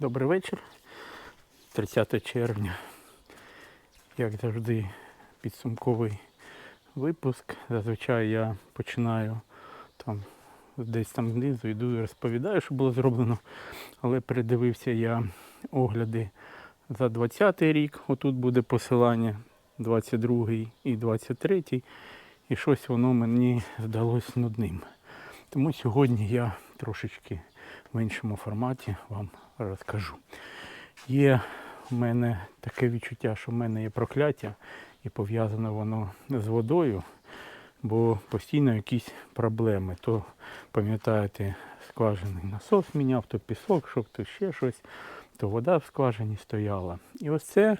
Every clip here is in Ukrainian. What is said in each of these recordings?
Добрий вечір. 30 червня. Як завжди, підсумковий випуск. Зазвичай я починаю там десь там знизу, йду і розповідаю, що було зроблено. Але передивився я огляди за 20 й рік. Отут буде посилання, 22 і 23. І щось воно мені здалось нудним. Тому сьогодні я трошечки в іншому форматі вам розкажу. Є в мене таке відчуття, що в мене є прокляття, і пов'язане воно з водою, бо постійно якісь проблеми. То, пам'ятаєте, скважинний насос міняв, то пісок, щоб то ще щось, то вода в скважині стояла. І ось це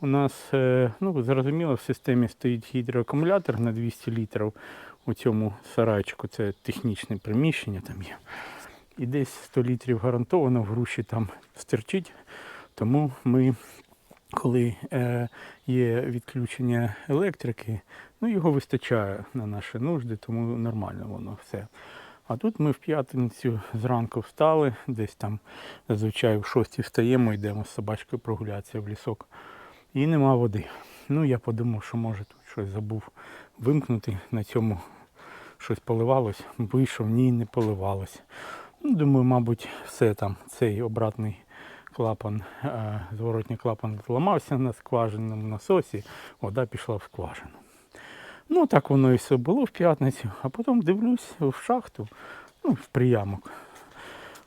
у нас, е, ну зрозуміло, в системі стоїть гідроакумулятор на 200 літрів у цьому сарайчику. Це технічне приміщення там є. І десь 100 літрів гарантовано в груші там стерчить. Тому ми, коли е, є відключення електрики, ну його вистачає на наші нужди, тому нормально воно все. А тут ми в п'ятницю зранку встали, десь там зазвичай в шостій встаємо, йдемо з собачкою прогулятися в лісок. І нема води. Ну я подумав, що може тут щось забув вимкнути, на цьому щось поливалось. Вийшов, ні, не поливалось. Ну, думаю, мабуть, все там, цей обратний клапан, е, зворотній клапан зламався на скважинному насосі, вода пішла в скважину. Ну, так воно і все було в п'ятницю, а потім дивлюсь в шахту, ну, в приямок.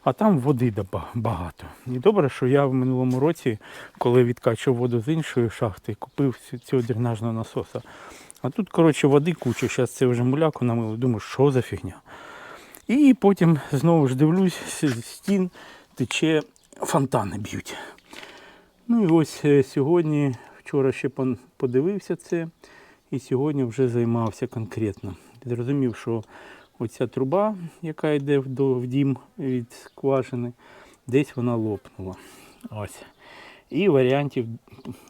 А там води багато. І добре, що я в минулому році, коли відкачував воду з іншої шахти, купив цього дренажного насоса. А тут, коротше, води куча. Зараз це вже муляку намило. Думаю, що за фігня. І потім знову ж дивлюсь, з стін тече фонтани б'ють. Ну і ось е, сьогодні, вчора ще подивився це, і сьогодні вже займався конкретно. Зрозумів, що оця труба, яка йде в, дім від скважини, десь вона лопнула. Ось. І варіантів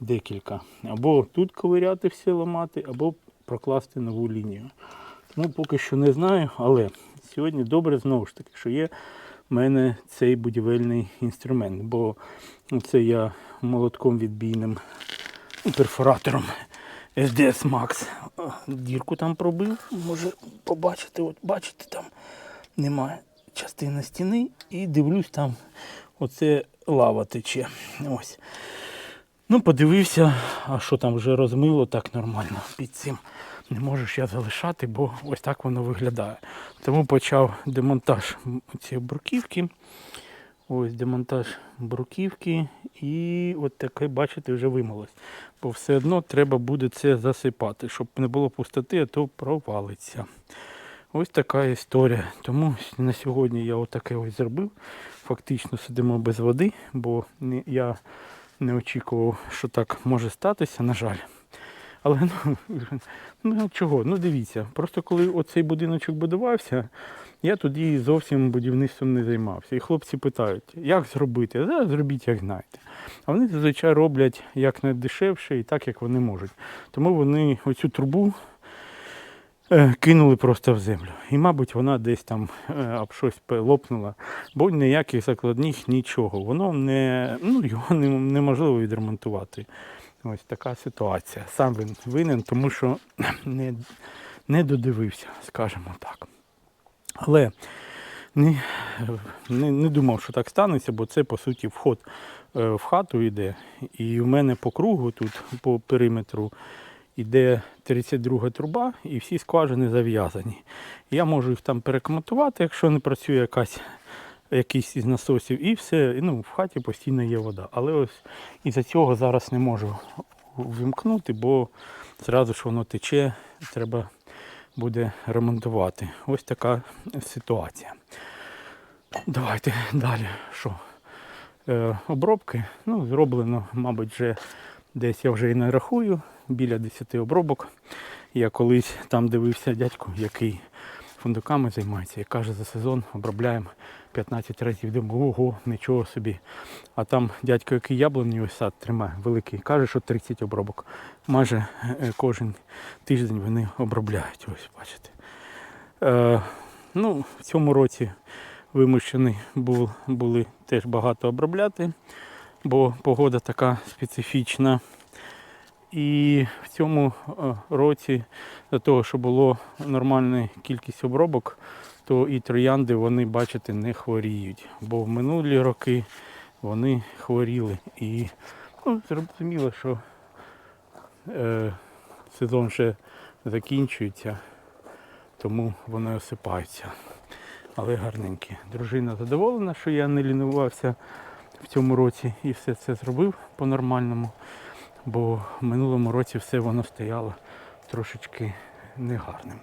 декілька. Або тут ковиряти все ламати, або прокласти нову лінію. Ну, поки що не знаю, але сьогодні добре знову ж таки, що є в мене цей будівельний інструмент, бо це я молотком відбійним перфоратором SDS Max дірку там пробив, може побачити, от бачите, там немає частини стіни і дивлюсь там оце лава тече. Ось. Ну, подивився, а що там вже розмило так нормально під цим. Не можеш я залишати, бо ось так воно виглядає. Тому почав демонтаж цієї бруківки. Ось демонтаж бруківки. І от таке, бачите, вже вимилось. Бо все одно треба буде це засипати, щоб не було пустоти, а то провалиться. Ось така історія. Тому на сьогодні я отаке ось зробив. Фактично сидимо без води, бо я не очікував, що так може статися, на жаль. Але ну, ну чого, ну дивіться, просто коли оцей будиночок будувався, я тоді зовсім будівництвом не займався. І хлопці питають, як зробити? Да, зробіть, як знаєте. А вони зазвичай роблять як найдешевше і так, як вони можуть. Тому вони оцю трубу е, кинули просто в землю. І, мабуть, вона десь там е, об щось лопнула, бо ніяких закладних нічого. Воно не, ну, його неможливо відремонтувати. Ось така ситуація. Сам він винен, тому що не, не додивився, скажімо так. Але не, не, не думав, що так станеться, бо це по суті вход е, в хату йде. І в мене по кругу тут, по периметру, йде 32 труба і всі скважини зав'язані. Я можу їх там перекоментувати, якщо не працює якась, якийсь із насосів, і все. І, Ну, в хаті постійно є вода. Але ось із-за цього зараз не можу вимкнути, бо зразу ж воно тече, треба буде ремонтувати. Ось така ситуація. Давайте далі. Що? Е, обробки. Ну, зроблено, мабуть, вже десь я вже і не рахую, біля 10 обробок. Я колись там дивився дядьку, який фундуками займається, і каже, за сезон обробляємо 15 разів. Думаю, ого, нічого собі. А там дядько, який яблуневий сад тримає, великий, каже, що 30 обробок. Майже е, кожен тиждень вони обробляють. Ось, бачите. Е, ну, в цьому році вимушені був, були теж багато обробляти, бо погода така специфічна. І в цьому е, році, для того, щоб було нормальна кількість обробок, то і троянди вони, бачите, не хворіють. Бо в минулі роки вони хворіли. І ну, зрозуміло, що е, сезон ще закінчується, тому вони осипаються. Але гарненькі. Дружина задоволена, що я не лінувався в цьому році і все це зробив по-нормальному, бо в минулому році все воно стояло трошечки негарним.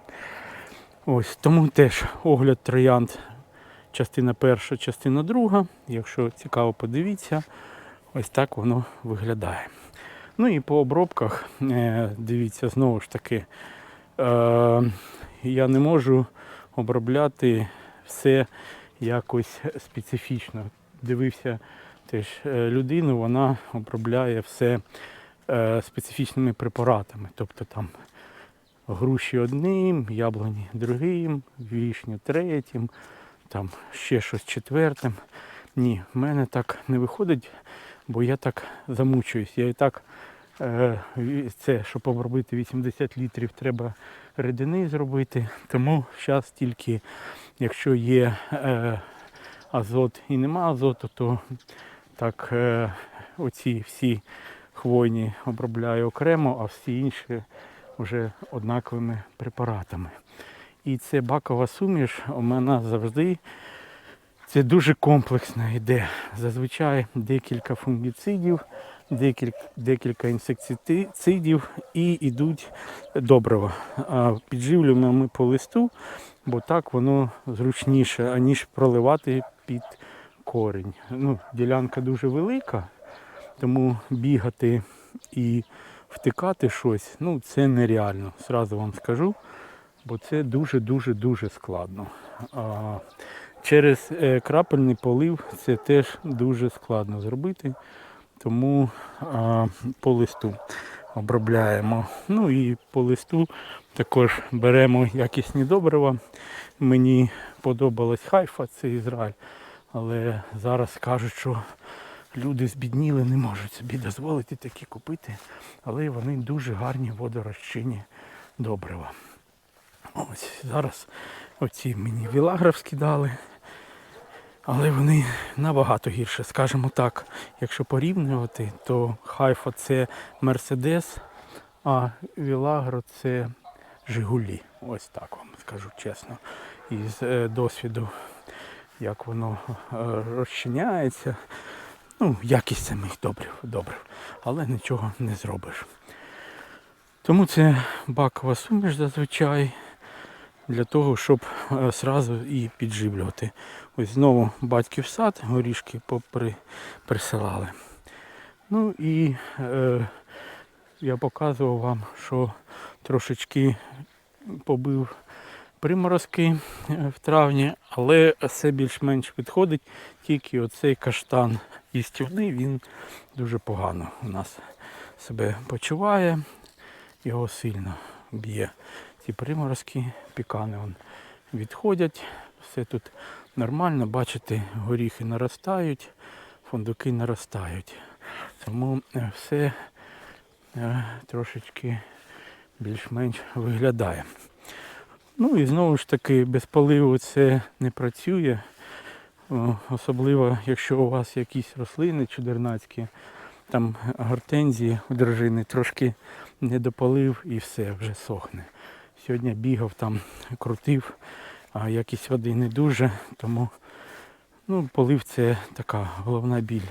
Ось тому теж огляд троянд, частина перша, частина друга. Якщо цікаво, подивіться, ось так воно виглядає. Ну і по обробках, е, дивіться, знову ж таки, е, я не можу обробляти все якось специфічно. Дивився теж е, людину, вона обробляє все специфічними препаратами. Тобто там груші одним, яблуні другим, вішню третім, там ще щось четвертим. Ні, в мене так не виходить, бо я так замучуюсь. Я і так е, це, щоб обробити 80 літрів, треба рідини зробити. Тому зараз тільки, якщо є е, азот і нема азоту, то так е, оці всі хвойні обробляю окремо, а всі інші вже однаковими препаратами. І це бакова суміш у мене завжди це дуже комплексно йде. Зазвичай декілька фунгіцидів, декілька, декілька інсектицидів і йдуть добрива. А підживлюємо ми по листу, бо так воно зручніше, аніж проливати під корінь. Ну, ділянка дуже велика, тому бігати і втикати щось, ну це нереально. Зразу вам скажу, бо це дуже-дуже-дуже складно. А, через е, крапельний полив це теж дуже складно зробити, тому а, по листу обробляємо. Ну і по листу також беремо якісні добрива. Мені подобалась хайфа, це Ізраїль. Але зараз кажуть, що люди збідніли, не можуть собі дозволити такі купити, але вони дуже гарні водорозчинні добрива. Ось зараз оці мені вілагровські дали. Але вони набагато гірше, скажімо так. Якщо порівнювати, то Хайфа це Мерседес, а Вілагро це Жигулі. Ось так вам скажу чесно. Із е, досвіду, як воно е, розчиняється. Ну, якість самих добрив, добрив, але нічого не зробиш. Тому це бакова суміш зазвичай для того, щоб е, сразу і підживлювати. Ось знову батьків сад, горішки попри присилали. Ну і е, я показував вам, що трошечки побив приморозки е, в травні, але все більш-менш підходить. Тільки оцей каштан їстівний, він дуже погано у нас себе почуває, його сильно б'є. Ці приморозки, пікани вон відходять, все тут нормально, бачите, горіхи наростають, фундуки наростають. Тому е, все е, трошечки більш-менш виглядає. Ну і знову ж таки, без поливу це не працює. О, Особливо, якщо у вас якісь рослини чудернацькі, там гортензії у дружини трошки не дополив і все, вже сохне. Сьогодні бігав там, крутив, а якість води не дуже, тому ну, полив це така головна біль.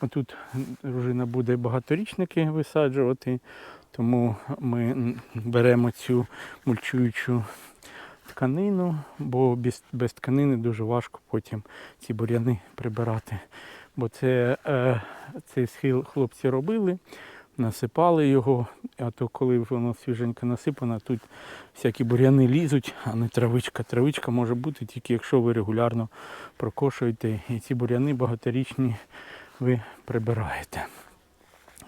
Отут дружина буде багаторічники висаджувати, тому ми беремо цю мульчуючу тканину, бо без, без тканини дуже важко потім ці бур'яни прибирати. Бо це, е, цей схил хлопці робили, насипали його, а то коли воно свіженько насипано, тут всякі бур'яни лізуть, а не травичка. Травичка може бути тільки якщо ви регулярно прокошуєте і ці бур'яни багаторічні ви прибираєте.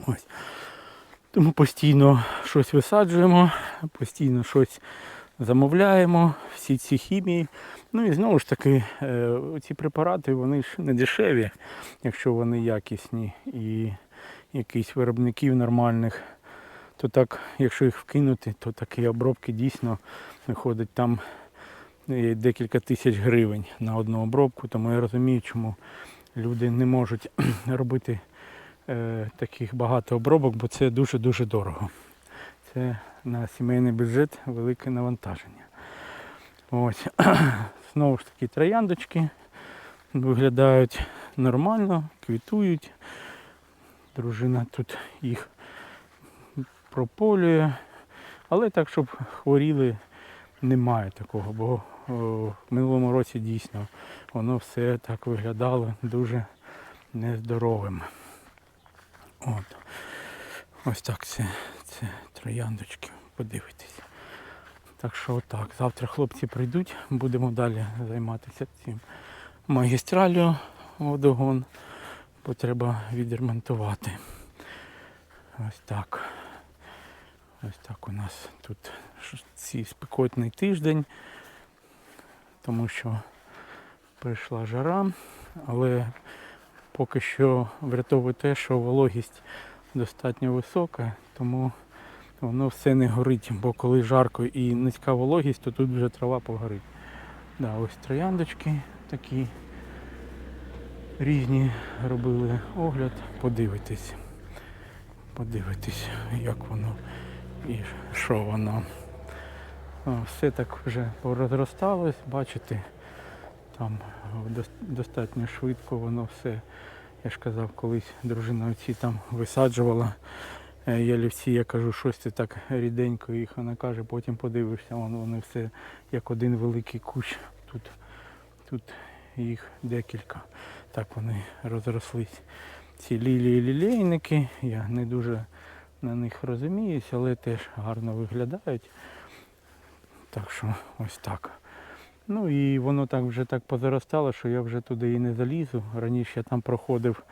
Ось. Тому постійно щось висаджуємо, постійно щось замовляємо всі ці хімії. Ну і знову ж таки, е, ці препарати вони ж не дешеві, якщо вони якісні і якихось виробників нормальних. То так, якщо їх вкинути, то такі обробки дійсно виходить там е, декілька тисяч гривень на одну обробку. Тому я розумію, чому люди не можуть робити е, таких багато обробок, бо це дуже-дуже дорого. Це на сімейний бюджет велике навантаження. Ось. Знову ж таки трояндочки виглядають нормально, квітують. Дружина тут їх прополює. Але так, щоб хворіли, немає такого, бо в минулому році дійсно воно все так виглядало дуже нездоровим. От. Ось так це, це трояндочки, подивитись. Так що отак. Завтра хлопці прийдуть, будемо далі займатися цим магістралю водогон, бо треба відремонтувати. Ось так. Ось так у нас тут цей спекотний тиждень, тому що прийшла жара, але поки що врятовує те, що вологість достатньо висока, тому воно все не горить, бо коли жарко і низька вологість, то тут вже трава погорить. Да, ось трояндочки такі різні робили огляд, подивитись. Подивитись, як воно і що воно. Все так вже порозросталось, бачите, там достатньо швидко воно все. Я ж казав, колись дружина оці там висаджувала ялівці, я кажу, щось це так ріденько їх. Вона каже, потім подивишся, вони все як один великий кущ. Тут, тут їх декілька. Так вони розрослись. Ці лілії лілейники, я не дуже на них розуміюсь, але теж гарно виглядають. Так що ось так. Ну і воно так вже так позаростало, що я вже туди і не залізу. Раніше я там проходив,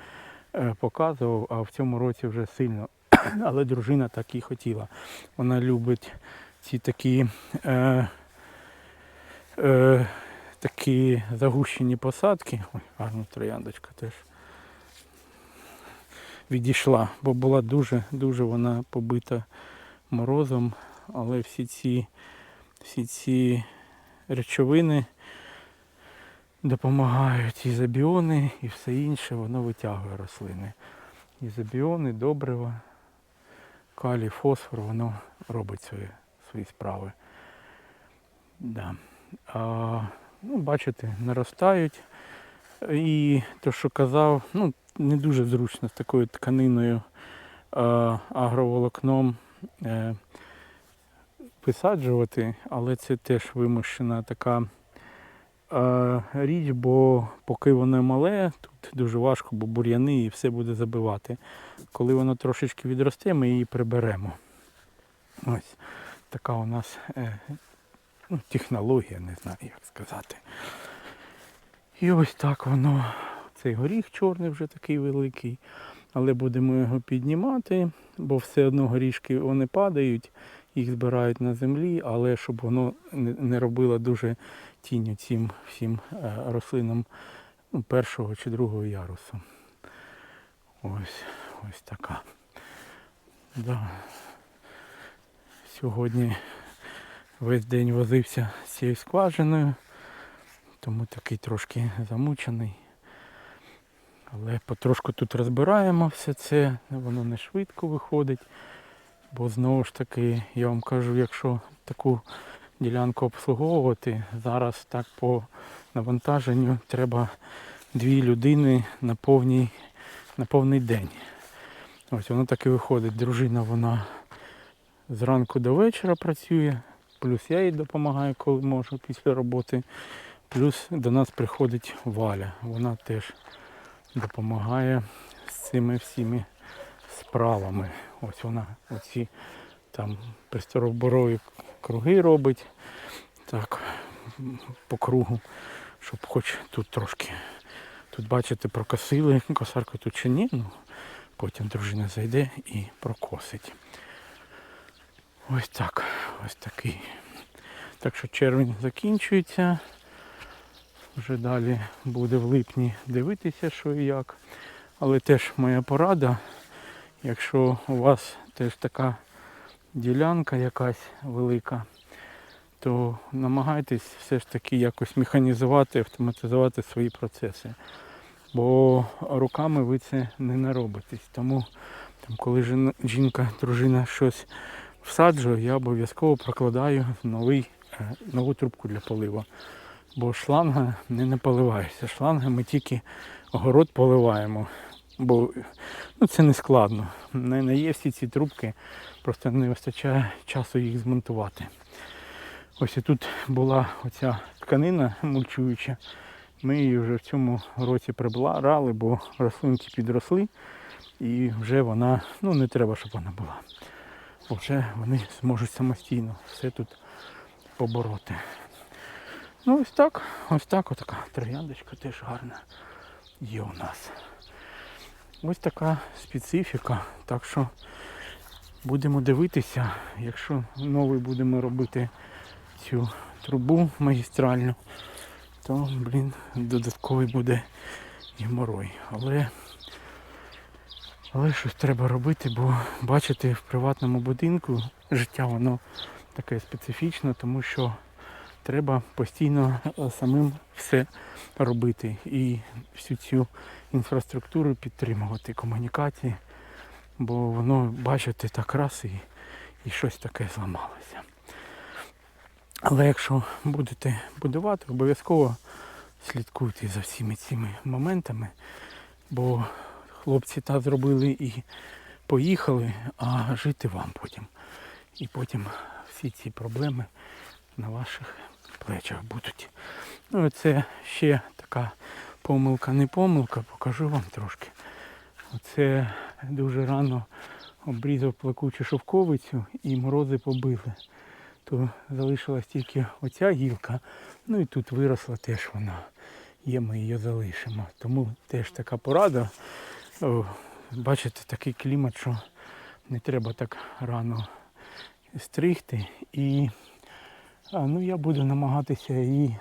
е, показував, а в цьому році вже сильно. Але дружина так і хотіла. Вона любить ці такі, е, е, такі загущені посадки. Ой, гарна трояндочка теж відійшла, бо була дуже, дуже вона побита морозом, але всі ці, всі ці речовини допомагають ізобіони і все інше, воно витягує рослини. Ізобіони, добрива, калій, фосфор, воно робить свої, свої справи. Да. А, ну, бачите, наростають. І те, що казав, ну, не дуже зручно з такою тканиною е, агроволокном е, висаджувати, але це теж вимушена така е, річ, бо поки воно мале, тут дуже важко, бо бур'яни і все буде забивати. Коли воно трошечки відросте, ми її приберемо. Ось така у нас е, ну, технологія, не знаю як сказати. І ось так воно, цей горіх чорний вже такий великий, але будемо його піднімати, бо все одно горішки вони падають, їх збирають на землі, але щоб воно не робило дуже тінню цим всім е, рослинам ну, першого чи другого ярусу. Ось, ось така. Да. Сьогодні весь день возився з цією скважиною тому такий трошки замучений. Але потрошку тут розбираємо все це, воно не швидко виходить. Бо знову ж таки, я вам кажу, якщо таку ділянку обслуговувати, зараз так по навантаженню треба дві людини на повній, на повний день. Ось воно так і виходить. Дружина вона зранку до вечора працює, плюс я їй допомагаю, коли можу після роботи. Плюс до нас приходить Валя. Вона теж допомагає з цими всіми справами. Ось вона оці там пристроборові круги робить. Так, по кругу, щоб хоч тут трошки. Тут, бачите, прокосили, косарку тут чи ні, ну потім дружина зайде і прокосить. Ось так, ось такий Так що червень закінчується. Вже далі буде в липні дивитися, що і як. Але теж моя порада, якщо у вас теж така ділянка якась велика, то намагайтесь все ж таки якось механізувати, автоматизувати свої процеси. Бо руками ви це не наробитесь. Тому там, коли жінка, дружина щось всаджує, я обов'язково прокладаю новий, е, нову трубку для полива. Бо шланга не наполивається. Шланга ми тільки город поливаємо. Бо ну, це не складно. У мене є всі ці трубки, просто не вистачає часу їх змонтувати. Ось тут була оця тканина мульчуюча. Ми її вже в цьому році прибрали, бо рослинки підросли і вже вона, ну не треба, щоб вона була. Бо вже вони зможуть самостійно все тут побороти. Ну ось так, ось так, отака трояндочка теж гарна є у нас. Ось така специфіка. Так що будемо дивитися, якщо новий будемо робити цю трубу магістральну, то, блін, додатковий буде геморой. Але, але щось треба робити, бо бачите, в приватному будинку життя воно таке специфічне, тому що треба постійно е, самим все робити і всю цю інфраструктуру підтримувати, комунікації, бо воно, бачите, так раз і, і щось таке зламалося. Але якщо будете будувати, обов'язково слідкуйте за всіми цими моментами, бо хлопці та зробили і поїхали, а жити вам потім. І потім всі ці проблеми на ваших плечах будуть. Ну це ще така помилка, не помилка, покажу вам трошки. Оце дуже рано обрізав плакучу шовковицю і морози побили. То залишилась тільки оця гілка, ну і тут виросла теж вона. Є, ми її залишимо. Тому теж така порада. Бачите, такий клімат, що не треба так рано стригти. І ну, я буду намагатися її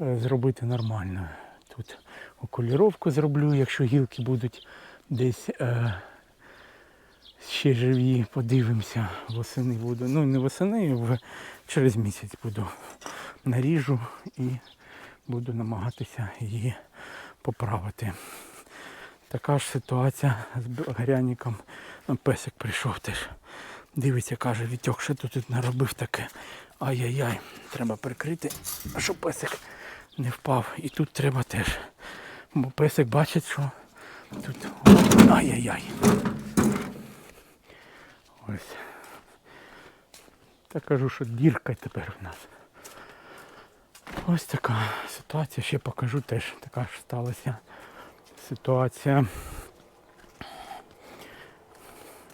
е, зробити нормально. Тут окуліровку зроблю, якщо гілки будуть десь е, ще живі, подивимося. Восени буду. Ну не восени, в, через місяць буду наріжу і буду намагатися її поправити. Така ж ситуація з багряником. Ну, Песик прийшов теж. Дивиться, каже, Вітьок, що ти тут наробив таке. Ай-яй-яй, треба прикрити, щоб песик не впав. І тут треба теж. Бо песик бачить, що тут. Ай-яй-яй. Ось. Та кажу, що дірка тепер в нас. Ось така ситуація. Ще покажу теж. Така ж сталася ситуація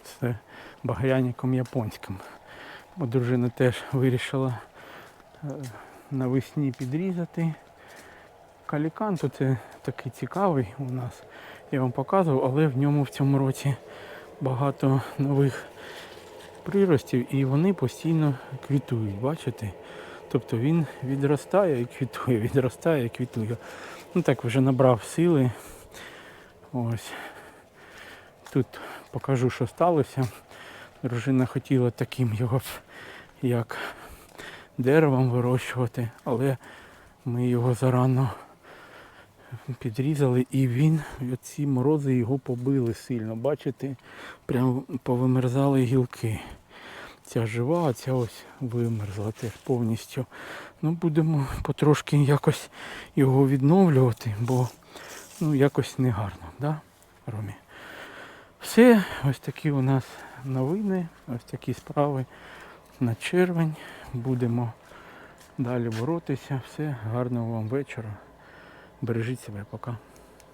з багряником японським. Бо дружина теж вирішила е, навесні підрізати. Калікан то це такий цікавий у нас. Я вам показував, але в ньому в цьому році багато нових приростів і вони постійно квітують, бачите? Тобто він відростає і квітує, відростає і квітує. Ну так вже набрав сили. Ось. Тут покажу, що сталося. Дружина хотіла таким його як деревом вирощувати, але ми його зарано підрізали і він, ці морози його побили сильно. Бачите, прям повимерзали гілки. Ця жива, а ця ось вимерзла теж повністю. Ну, будемо потрошки якось його відновлювати, бо ну, якось не гарно, да, Ромі? Все, ось такі у нас новини, ось такі справи на червень. Будемо далі боротися. Все, гарного вам вечора. Бережіть себе, пока.